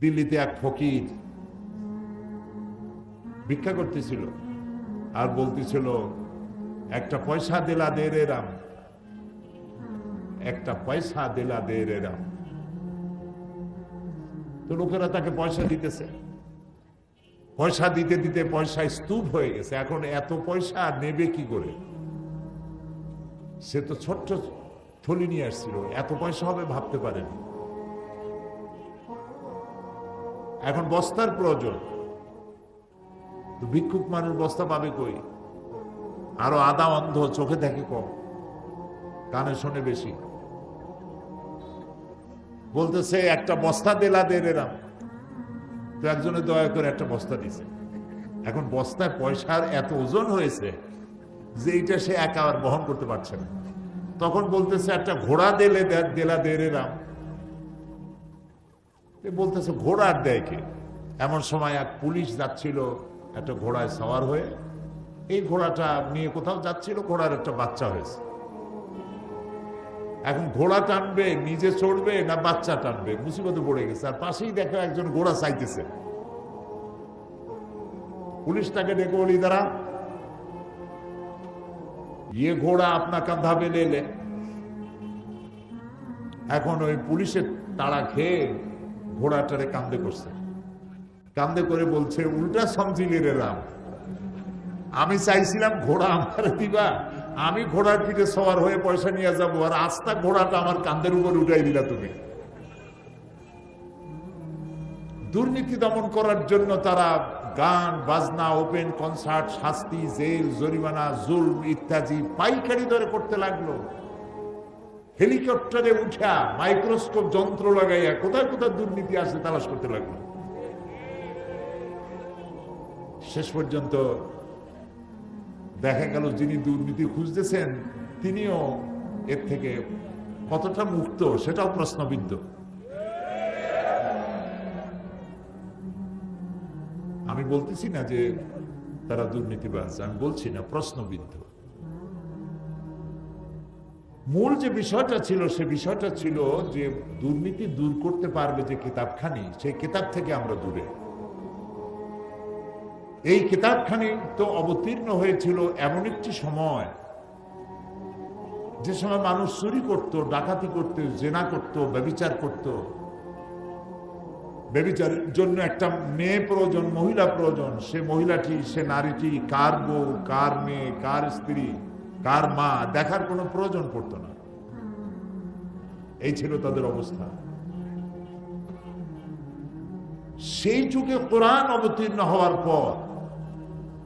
দিল্লিতে এক ফকির ভিক্ষা করতেছিল আর বলতেছিল, একটা পয়সা দিলা দে রাম, একটা পয়সা দিলা দে রাম। তো লোকেরা তাকে পয়সা দিতেছে। পয়সা দিতে দিতে পয়সা স্তূপ হয়ে গেছে। এখন এত পয়সা নেবে কি করে? সে তো ছোট্ট থলি নিয়ে আসছিল। এত পয়সা হবে ভাবতে পারেনি। এখন বস্তার প্রয়োজন। ভিক্ষুক মানুষ বস্তা পাবে কই? আরও আদা অন্ধ চোখে দেখে কম। কানে শোনে বেশি। বলতেছে, একটা বস্তা দেলা দে রেরাম। তো একজনে দয়া করে একটা বস্তা দিছে। এখন বস্তায় পয়সার এত ওজন হয়েছে যে এইটা সে একা আর বহন করতে পারছে না। তখন বলতেছে, একটা ঘোড়া দেলে দেলা দে রে রাম এ বলতেছে, ঘোড়ার দেয় কে এমন সময় এক পুলিশ যাচ্ছিল একটা ঘোড়ায় সওয়ার হয়ে। এই ঘোড়াটা নিয়ে কোথাও যাচ্ছিল, ঘোড়ার একটা বাচ্চা হয়েছে। এখন ঘোড়া টানবে, নিজে চড়বে না বাচ্চা টানবে? মুসিবতে পড়ে গেছে। আর পাশেই দেখো একজন ঘোড়া চাইতেছে। পুলিশ তাকে ডেকে বলি, দাঁড়া। ইয়ে ঘোড়া আপনার কাঁধা বেলে এখন ওই পুলিশের তাড়া খেয়ে ঘোড়াটারে কান্দে করছে। কান্দে করে বলছে, উল্টা সমঝিলি রে রাম। আমি চাইছিলাম ঘোড়া আমার দিবা। আমি ঘোড়ার পিঠে সওয়ার হয়ে পয়সা নিয়ে যাব আর আস্তা ঘোড়াটা আমার কান্দের উপর উঠাই দিলা তুমি দুর্নীতি দমন করার জন্য তারা গান, বাজনা, ওপেন কনসার্ট, শাস্তি, জেল, জরিমানা জুল ইত্যাদি পাইকারি দরে করতে লাগল। হেলিকপ্টারে উঠা, মাইক্রোস্কোপ, যন্ত্র লাগাইয়া কোথায় কোথায় দুর্নীতি আছে তালাশ করতে লাগল। শেষ পর্যন্ত দেখা গেল যিনি দুর্নীতি খুঁজতেছেন, তিনিও এর থেকে কতটা মুক্ত সেটাও প্রশ্নবিদ্ধ। আমি বলতেছি না যে তারা দুর্নীতিবাজ, আমি বলছি না প্রশ্নবিদ্ধ। মূল যে বিষয়টা ছিল, সে বিষয়টা ছিল যে দুর্নীতি দূর করতে পারবে যে কিতাবখানি, সেই কিতাব থেকে আমরা দূরে। এই কিতাবখানি তো অবতীর্ণ হয়েছিল এমন একটি সময়, যে সময় মানুষ চুরি করত, ডাকাতি করত, জেনা করত, ব্যবিচার করত। ব্যবিচারের জন্য একটা মেয়ে প্রয়োজন, মহিলা প্রয়োজন, সে মহিলাটি, সে নারীটি, কার বউ, কার মেয়ে, কার স্ত্রী কার মা দেখার কোনো প্রয়োজন পড়তো না। এই ছিল তাদের অবস্থা। সেই যুগে কোরআন অবতীর্ণ হওয়ার পর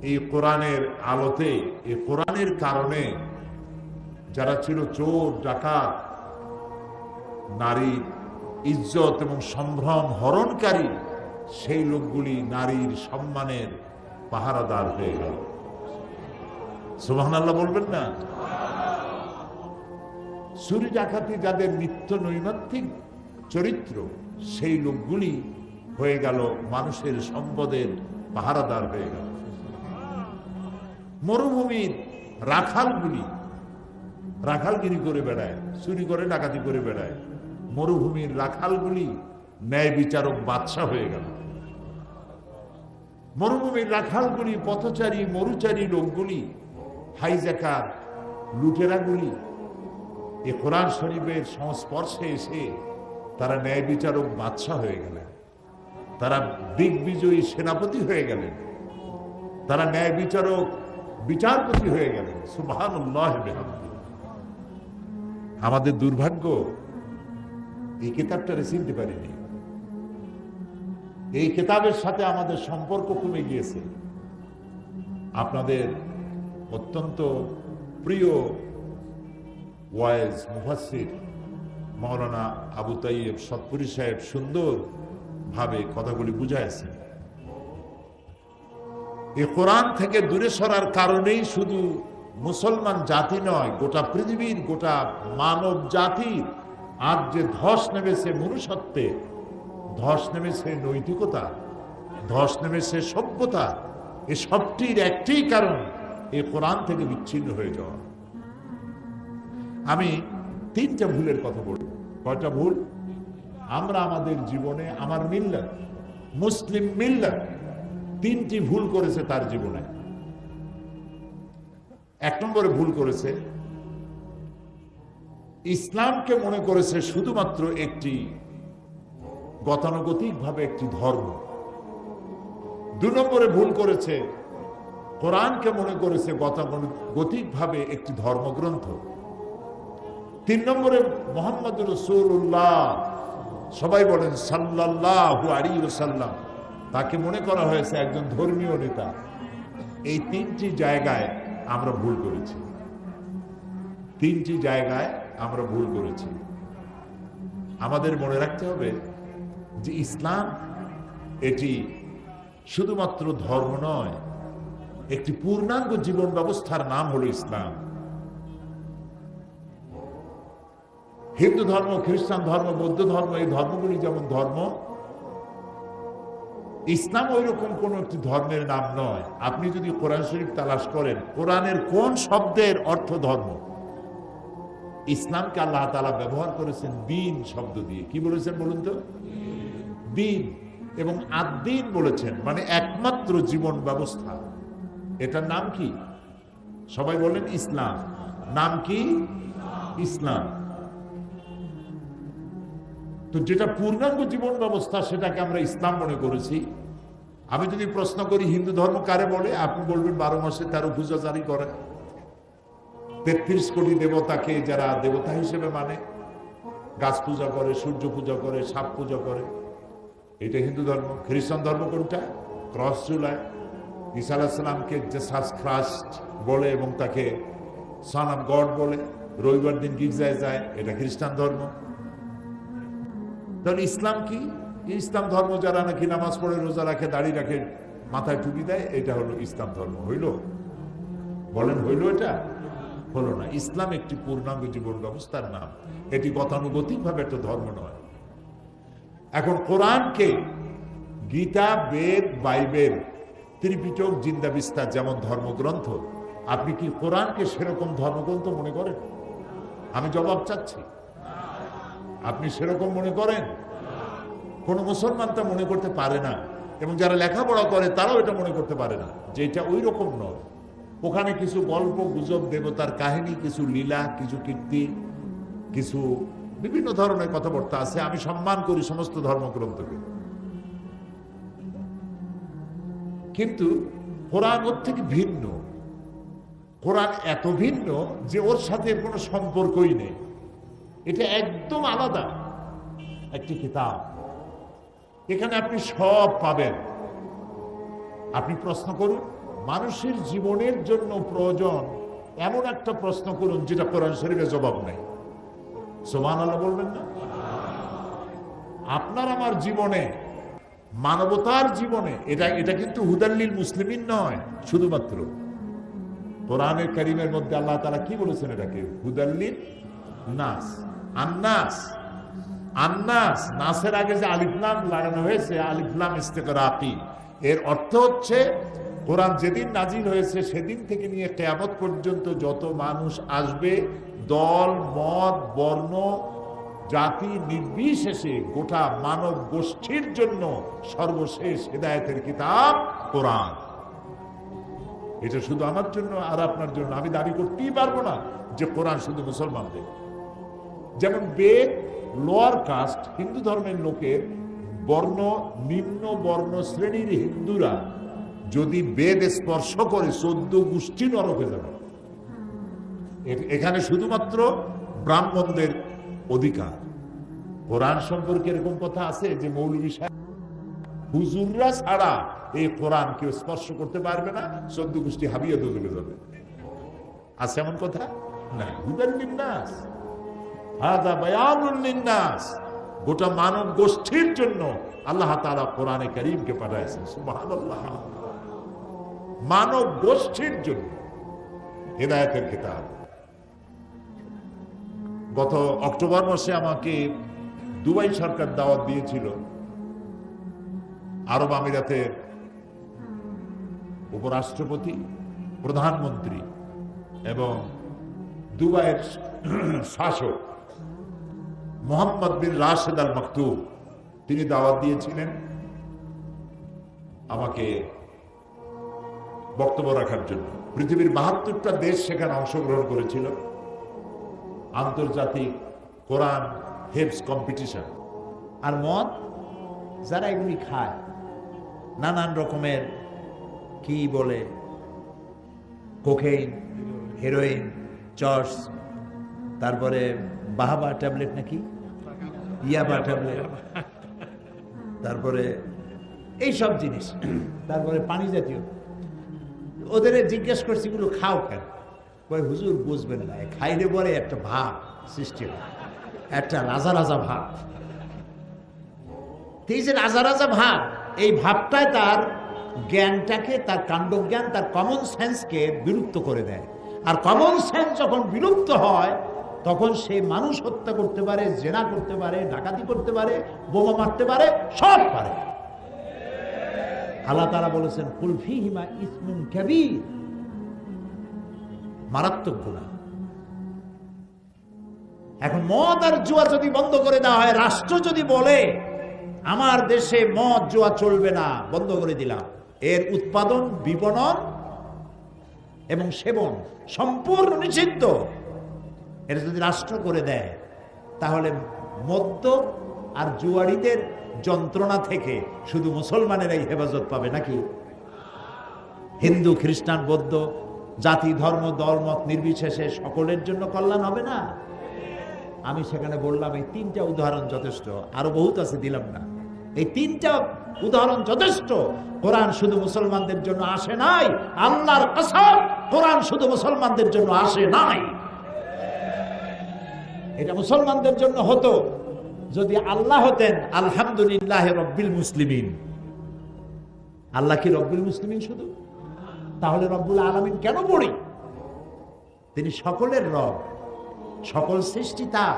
এই কোরআনের আলোতে, এই কোরআনের কারণে যারা ছিল চোর, ডাকাত নারীর ইজ্জত এবং সম্ভ্রম হরণকারী, সেই লোকগুলি নারীর সম্মানের পাহারাদার হয়ে গেল। সুবাহান আল্লাহ বলবেন না? ডাকাতি যাদের নিত্য নৈমিত্তিক চরিত্র, সেই লোকগুলি হয়ে গেল মানুষের সম্পদের পাহারাদার হয়ে গেল। মরুভূমির রাখালগুলি রাখালগিরি করে বেড়ায়, চুরি করে ডাকাতি করে বেড়ায়। মরুভূমির রাখালগুলি ন্যায় বিচারক বাদশাহ হয়ে গেল। মরুভূমির রাখালগুলি পথচারী, মরুচারী লোকগুলি হাইজাকার লুটেরাগুলি এ কোরআন শরীফের সংস্পর্শে এসে তারা ন্যায় বিচারক বাদশাহ হয়ে গেলেন। তারা দিগ্বিজয়ী সেনাপতি হয়ে গেলেন। তারা ন্যায় বিচারক বিচারপতি হয়ে গেলেন। সুবহান আমাদের দুর্ভাগ্য, এই কিতাবটারে চিনতে পারিনি। এই কিতাবের সাথে আমাদের সম্পর্ক কমে গিয়েছে। আপনাদের অত্যন্ত প্রিয় ওয়াইজ মুফাসির মৌলানা আবু তাইয়েব সৎপুরি সাহেব সুন্দর ভাবে কথাগুলি বুঝাইছেন এ কোরআন থেকে দূরে সরার কারণেই শুধু মুসলমান জাতি নয়, গোটা পৃথিবীর গোটা মানব জাতির আর যে ধস নেমেছে মনুষ্যত্বে, ধস নেমেছে নৈতিকতা, ধস নেমেছে সভ্যতা, এ সবটির একটি কারণ এ কোরআন থেকে বিচ্ছিন্ন হয়ে যাওয়া। আমি তিনটা ভুলের কথা বলব। কয়টা ভুল? আমরা আমাদের জীবনে আমার মিল্লাত, মুসলিম মিল্লাত তিনটি ভুল করেছে তার জীবনে। এক নম্বরে ভুল করেছে, ইসলামকে মনে করেছে শুধুমাত্র একটি গতানুগতিকভাবে একটি ধর্ম। দু নম্বরে ভুল করেছে কোরআনকে মনে করেছে গতানুগতিকভাবে একটি ধর্মগ্রন্থ। তিন নম্বরে মোহাম্মদ রসুল্লাহ সবাই বলেন সাল্লাহ আলী সাল্লাম তাকে মনে করা হয়েছে একজন ধর্মীয় নেতা। এই তিনটি জায়গায় আমরা ভুল করেছি। তিনটি জায়গায় আমরা ভুল করেছি। আমাদের মনে রাখতে হবে যে ইসলাম এটি শুধুমাত্র ধর্ম নয় একটি পূর্ণাঙ্গ জীবন ব্যবস্থার নাম হলো ইসলাম। হিন্দু ধর্ম, খ্রিস্টান ধর্ম, বৌদ্ধ ধর্ম, এই ধর্মগুলি যেমন ধর্ম, ইসলাম ওই রকম কোন একটি ধর্মের নাম নয়। আপনি যদি কোরআন শরীফ তালাশ করেন, কোরআনের কোন শব্দের অর্থ ধর্ম? ইসলামকে আল্লাহ তালা ব্যবহার করেছেন দিন শব্দ দিয়ে। কি বলেছেন বলুন তো? দিন এবং আদিন বলেছেন মানে একমাত্র জীবন ব্যবস্থা। এটার নাম কি? সবাই বলেন ইসলাম। নাম কি? ইসলাম। তো যেটা পূর্ণাঙ্গ জীবন ব্যবস্থা, সেটাকে আমরা ইসলাম মনে করেছি। আমি যদি প্রশ্ন করি, হিন্দু ধর্ম কারে বলে? আপনি বলবেন বারো মাসে তেরো পূজা জারি করে। তেত্রিশ কোটি দেবতাকে যারা দেবতা হিসেবে মানে। গাছ পূজা করে, সূর্য পূজা করে, সাপ পূজা করে। এটা হিন্দু ধর্ম। খ্রিস্টান ধর্ম কোনটা? ক্রস চুলায় ঈসা জেসাস খ্রাস্ট বলে এবং তাকে সন অফ গড বলে। রবিবার দিন গির্জায় যায়, এটা খ্রিস্টান ধর্ম। তাহলে ইসলাম কি? ইসলাম ধর্ম যারা নাকি নামাজ পড়ে, রোজা রাখে, দাড়ি রাখে, মাথায় টুপি দেয়, এটা হলো ইসলাম ধর্ম। হইল? বলেন, হইল এটা? হলো না। ইসলাম একটি পূর্ণাঙ্গ জীবন ব্যবস্থার নাম। এটি গতানুগতিক ভাবে একটা ধর্ম নয়। এখন কোরআনকে গীতা, বেদ, বাইবেল ত্রিপিটক জিন্দা বিস্তার যেমন ধর্মগ্রন্থ, আপনি কি কোরআনকে সেরকম ধর্মগ্রন্থ মনে করেন? আমি জবাব চাচ্ছি। আপনি সেরকম মনে করেন? কোন মুসলমান তা মনে করতে পারে না, এবং যারা লেখাপড়া করে তারাও এটা মনে করতে পারে না, যে এটা ওই রকম নয়। ওখানে কিছু গল্প, গুজব, দেবতার কাহিনী, কিছু লীলা, কিছু কীর্তি, কিছু বিভিন্ন ধরনের কথাবার্তা আছে। আমি সম্মান করি সমস্ত ধর্মগ্রন্থকে। কিন্তু কোরআন ওর থেকে ভিন্ন। কোরআন এত ভিন্ন যে ওর সাথে কোনো সম্পর্কই নেই। এটা একদম আলাদা একটি কিতাব। এখানে আপনি সব পাবেন। আপনি প্রশ্ন করুন, মানুষের জীবনের জন্য প্রয়োজন এমন একটা প্রশ্ন করুন যেটা কোরআন শরীফে জবাব নেই। সোমান আল্লাহ বলবেন না? আপনার আমার জীবনে মানবতার জীবনে, এটা এটা কিন্তু হুদাল্লিল মুসলিমিন নয়, শুধুমাত্র। কোরআনের করিমের মধ্যে আল্লাহ তারা কি বলেছেন এটাকে? হুদাল্লিল নাস। আন্নাস। আন্নাস, নাসের আগে যে আলিফলাম লাগানো হয়েছে আলিফলাম ইস্তেকরাকি এর অর্থ হচ্ছে, কোরআন যেদিন নাজিল হয়েছে, সেদিন থেকে নিয়ে কেয়ামত পর্যন্ত যত মানুষ আসবে, দল, মত, বর্ণ জাতি নির্বিশেষে গোটা মানব গোষ্ঠীর জন্য সর্বশেষ হেদায়তের কিতাব, কোরআন। এটা শুধু আমার জন্য আর আপনার জন্য। আমি দাবি করতেই পারব না যে কোরআন শুধু মুসলমানদের। যেমন বেদ লোয়ার কাস্ট হিন্দু ধর্মের লোকের বর্ণ, নিম্ন বর্ণ শ্রেণির হিন্দুরা যদি বেদ স্পর্শ করে, চোদ্দ গোষ্ঠী নরকে যাবে। এখানে শুধুমাত্র ব্রাহ্মণদের অধিকার। কোরআন সম্পর্কে এরকম কথা আছে যে মৌলবী সাহেব, হুজুররা ছাড়া এই কোরআন কেউ স্পর্শ করতে পারবে না চোদ্দ গোষ্ঠী হাবিয়ে দলে যাবে। আছে এমন কথা? না। হুদার নিন্নাস হাদা বায়ানুল নিন্নাস গোটা মানব গোষ্ঠীর জন্য আল্লাহ তাআলা কোরআনে করিমকে পাঠাইছেন। সুবহানাল্লাহ। মানব গোষ্ঠীর জন্য। হেদায়েতের কিতাব গত অক্টোবর মাসে আমাকে দুবাই সরকার দাওয়াত দিয়েছিল। আরব আমিরাতের উপরাষ্ট্রপতি, প্রধানমন্ত্রী এবং দুবাইয়ের শাসক মোহাম্মদ বিন রাশেদ আল মাকতুব তিনি দাওয়াত দিয়েছিলেন আমাকে বক্তব্য রাখার জন্য। পৃথিবীর বাহাত্তরটা দেশ সেখানে অংশগ্রহণ করেছিল। আন্তর্জাতিক কোরআন হেপস কম্পিটিশন। আর মদ, যারা এগুলি খায়, নানান রকমের, কি বলে, কোকেইন, হেরোইন চর্স তারপরে বাহাবা ট্যাবলেট নাকি? ইয়াবা ট্যাবলেট। তারপরে এই সব জিনিস। তারপরে পানি জাতীয়। ওদের জিজ্ঞেস করছি, এগুলো খাও কেন? কয়, হুজুর, বুঝবেন না খাইলে পরে একটা ভাব সৃষ্টি হয়। একটা রাজা রাজা ভাব। এই যে রাজা রাজা ভাব, এই ভাবটাই তার জ্ঞানটাকে, তার কাণ্ডজ্ঞান, তার কমন সেন্সকে বিলুপ্ত করে দেয়। আর কমন সেন্স যখন বিলুপ্ত হয়, তখন সে মানুষ হত্যা করতে পারে, জেনা করতে পারে, ডাকাতি করতে পারে, বোমা মারতে পারে, সব পারে। আল্লাহ তারা বলেছেন কুলফি হিমা ইসমুন কাবীর। মারাত্মক গুণা এখন মদ আর জুয়া যদি বন্ধ করে দেওয়া হয়, রাষ্ট্র যদি বলে, আমার দেশে মদ, জুয়া চলবে না, বন্ধ করে দিলাম। এর উৎপাদন, বিপণন এবং সেবন সম্পূর্ণ নিষিদ্ধ। এটা যদি রাষ্ট্র করে দেয়, তাহলে মদ্য আর জুয়ারিদের যন্ত্রণা থেকে শুধু মুসলমানেরাই হেফাজত পাবে নাকি? হিন্দু, খ্রিস্টান, বৌদ্ধ জাতি, ধর্ম দলমত নির্বিশেষে সকলের জন্য কল্যাণ হবে না। আমি সেখানে বললাম, এই তিনটা উদাহরণ যথেষ্ট। আরও বহুত আছে, দিলাম না। এই তিনটা উদাহরণ যথেষ্ট। কোরআন শুধু মুসলমানদের জন্য আসে নাই। আল্লাহর কোরআন শুধু মুসলমানদের জন্য আসে নাই। এটা মুসলমানদের জন্য হতো। যদি আল্লাহ হতেন, আলহামদুলিল্লাহ রব্বিল মুসলিমিন। আল্লাহ কি রব্বিল মুসলিমিন শুধু? তাহলে রব্বুল আলমিন কেন পড়ি তিনি সকলের রব, সকল সৃষ্টি তার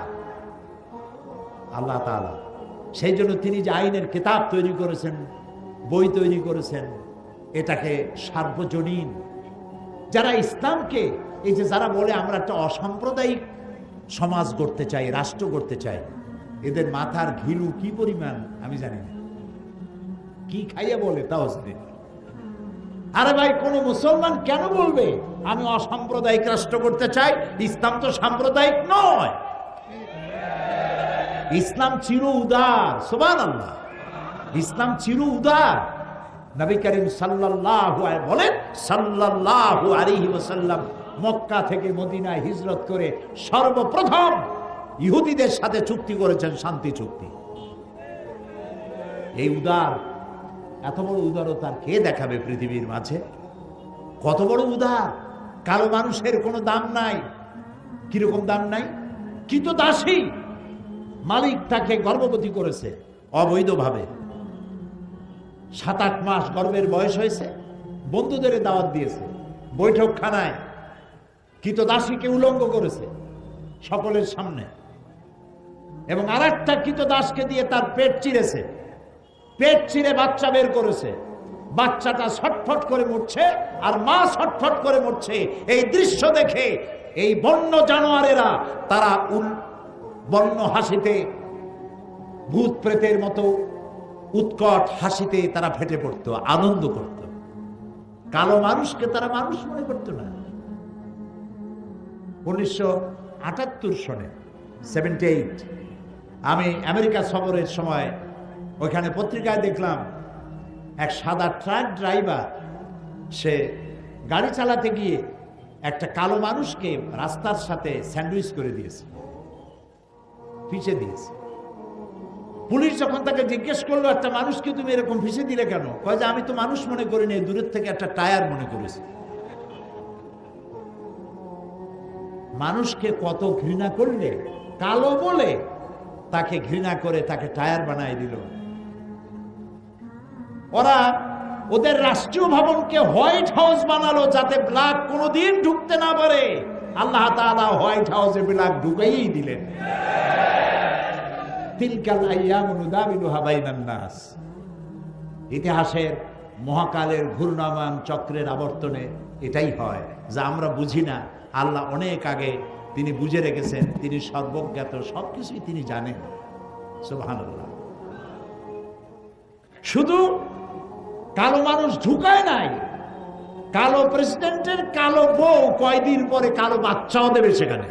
আল্লাহ তাআলা, সেই জন্য তিনি যে আইনের কিতাব তৈরি করেছেন, বই তৈরি করেছেন, এটাকে সার্বজনীন। যারা ইসলামকে, এই যে যারা বলে আমরা একটা অসাম্প্রদায়িক সমাজ গড়তে চাই, রাষ্ট্র গড়তে চাই, এদের মাথার ঘিলু কি পরিমাণ, আমি জানি না। কি খাইয়া বলে তাও। আরে ভাই, কোন মুসলমান কেন বলবে? আমি অসাম্প্রদায়িক রাষ্ট্র করতে চাই, ইসলাম তো সাম্প্রদায়িক নয়। ইসলাম চির উদার সোবান আল্লাহ ইসলাম চির উদার। নবী করিম আলাইহি বলেন, সাল্লাল্লাহু আলাইহি ওয়াসাল্লাম মক্কা থেকে মদিনায় হিজরত করে সর্বপ্রথম ইহুদিদের সাথে চুক্তি করেছেন, শান্তি চুক্তি। এই উদার এত বড় উদারতা আর কে দেখাবে পৃথিবীর মাঝে? কত বড় উদার? কারও মানুষের কোনো দাম নাই। কীরকম দাম নাই? কি তো দাসী? মালিক তাকে গর্ভবতী করেছে, অবৈধভাবে। সাত আট মাস গর্ভের বয়স হয়েছে, বন্ধুদের দাওয়াত দিয়েছে, বৈঠকখানায়। কিত দাসীকে উলঙ্গ করেছে, সকলের সামনে। এবং আর একটা কিত দাসকে দিয়ে তার পেট চিরেছে পেট চিরে বাচ্চা বের করেছে। বাচ্চাটা ছটফট করে মরছে আর মা ছটফট করে মরছে। এই দৃশ্য দেখে এই বন্য জানোয়ারেরা তারা উল বন্য হাসিতে, ভূত প্রেতের মতো উৎকট হাসিতে তারা ফেটে পড়তো, আনন্দ করত। কালো মানুষকে তারা মানুষ মনে করতো না। উনিশশো আটাত্তর সনে সেভেন্টি আমি আমেরিকা সফরের সময় ওইখানে পত্রিকায় দেখলাম এক সাদা ট্রাক ড্রাইভার, সে গাড়ি চালাতে গিয়ে একটা কালো মানুষকে রাস্তার সাথে স্যান্ডউইচ করে দিয়েছে পিছিয়ে দিয়েছে। পুলিশ যখন তাকে জিজ্ঞেস করল, একটা মানুষকে তুমি এরকম পিছিয়ে দিলে কেন? কয় যে, আমি তো মানুষ মনে করিনি দূরের থেকে একটা টায়ার মনে করেছি। মানুষকে কত ঘৃণা করলে, কালো বলে তাকে ঘৃণা করে তাকে টায়ার বানাই দিল। ওরা ওদের রাষ্ট্রীয় ভবনকে হোয়াইট হাউস বানালো যাতে ব্ল্যাক কোনোদিন ঢুকতে না পারে। আল্লাহ তাআলা হোয়াইট হাউসে ব্ল্যাক ঢুকাইই দিলেন। ইতিহাসের মহাকালের ঘূর্ণায়মান চক্রের আবর্তনে এটাই হয়, যা আমরা বুঝি না। আল্লাহ অনেক আগে তিনি বুঝে রেখেছেন, তিনি সর্বজ্ঞাত, সবকিছুই তিনি জানেন। সুবহানাল্লাহ। শুধু কালো মানুষ ঢুকায় নাই। কালো প্রেসিডেন্টের কালো বউ কয়দিন পরে কালো বাচ্চাও দেবে সেখানে।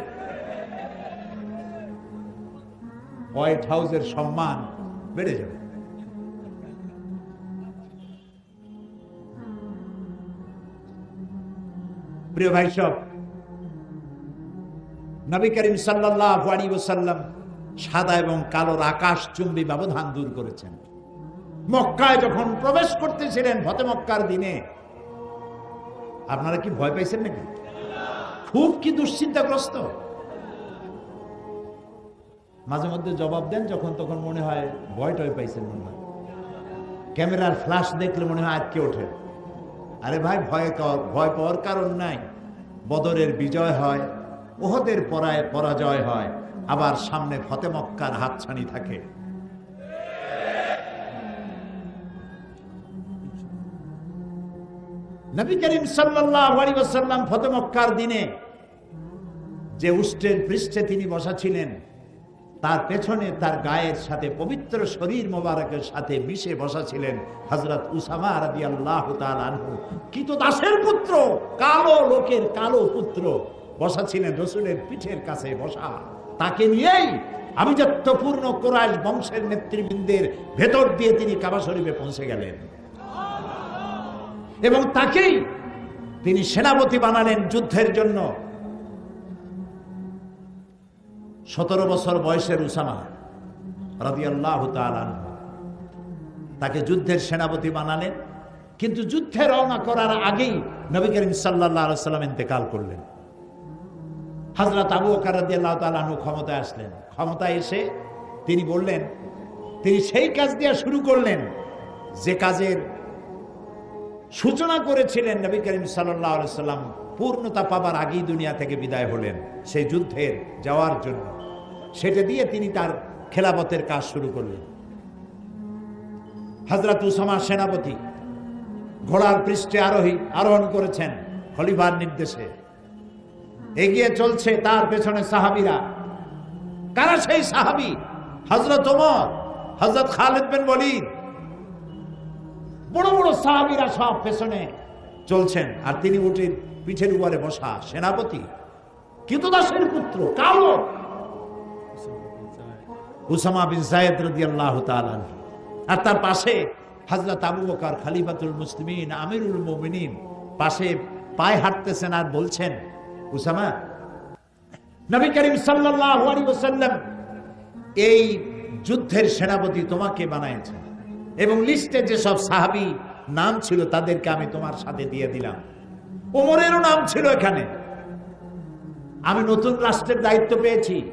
হোয়াইট হাউসের সম্মান বেড়ে যাবে। প্রিয় ভাই সব, নবী করিম সাল্লাহ আলী ওসাল্লাম সাদা এবং কালোর আকাশ চুম্বি ব্যবধান দূর করেছেন। মক্কায় যখন প্রবেশ করতেছিলেন ফতে মক্কার দিনে, আপনারা কি ভয় পাইছেন নাকি? খুব কি দুশ্চিন্তাগ্রস্ত। মাঝে মধ্যে জবাব দেন, যখন তখন মনে হয় ভয় টয় পাইছেন মনে হয়। ক্যামেরার ফ্ল্যাশ দেখলে মনে হয় আটকে ওঠে। আরে ভাই, ভয় ভয় পাওয়ার কারণ নাই। বদরের বিজয় হয় ওহদের পরায় পরাজয় হয়, আবার সামনে ফতেমক্কার হাতছানি থাকে। নবী করিম আলাইহি ওয়াসাল্লাম দিনে যে উষ্টের পৃষ্ঠে তিনি বসা ছিলেন, তার পেছনে তার গায়ের সাথে পবিত্র শরীর মোবারকের সাথে মিশে বসা ছিলেন হজরত উসামা রাদি আল্লাহ আনহু। কিত দাসের পুত্র, কালো লোকের কালো পুত্র বসা ছিলেন রসুলের পিঠের কাছে বসা। তাকে নিয়েই আভিজাত্যপূর্ণ কোরআশ বংশের নেতৃবৃন্দের ভেতর দিয়ে তিনি কাবা শরীফে পৌঁছে গেলেন। এবং তাকেই তিনি সেনাপতি বানালেন যুদ্ধের জন্য। সতেরো বছর বয়সের উসামা রাদিয়াল্লাহ তাআলা তাকে যুদ্ধের সেনাপতি বানালেন, কিন্তু যুদ্ধে রওনা করার আগেই নবী করিম সাল্লাম ইন্তেকাল করলেন। হযরত আবু বকর রাদিয়াল্লাহু ক্ষমতায় আসলেন। ক্ষমতায় এসে তিনি বললেন, তিনি সেই কাজ দেওয়া শুরু করলেন, যে কাজের সূচনা করেছিলেন নবী করিম সাল্লাম। পূর্ণতা পাবার আগেই দুনিয়া থেকে বিদায় হলেন সেই যুদ্ধের যাওয়ার জন্য। সেটা দিয়ে তিনি তার খেলাপথের কাজ শুরু করলেন। হজরত উসামা সেনাপতি ঘোড়ার পৃষ্ঠে আরোহী আরোহণ করেছেন খলিফার নির্দেশে। এগিয়ে চলছে তার পেছনে সাহাবিরা। কারা সেই সাহাবি? হজরত ওমর হজরত খালেদ বিন ওয়ালিদ বড় বড় সাহাবিরা সব পেছনে চলছেন। আর তিনি উঠে পিঠের উপরে বসা। সেনাপতি, কিতদাসের পুত্র কালো উসামা বিন জায়েদ রাদিয়াল্লাহু তাআলা আর তার পাশে হযরত আবু বকর, খলিফাতুল মুসলিমিন, আমিরুল মুমিনিন। পাশে পায়ে হাঁটতেছেন আর বলছেন, উসামা, নবী করিম সাল্লাল্লাহু আলাইহি ওয়াসাল্লাম এই যুদ্ধের সেনাপতি তোমাকে বানাইছে এবং লিস্টে যেসব সাহাবি নাম ছিল তাদেরকে আমি তোমার সাথে দিয়ে দিলাম। ওমরেরও নাম ছিল এখানে। আমি নতুন রাষ্ট্রের দায়িত্ব পেয়েছি।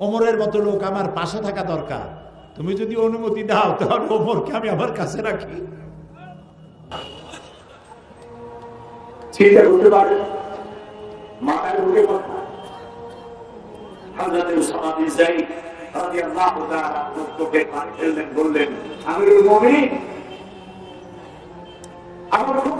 ওমরের মতো লোক আমার পাশে থাকা দরকার। তুমি যদি অনুমতি দাও, তাহলে ওমরকে আমি আমার কাছে রাখি। চিন্তা মাথায় কথা বললেন আমিরুল আমার খুব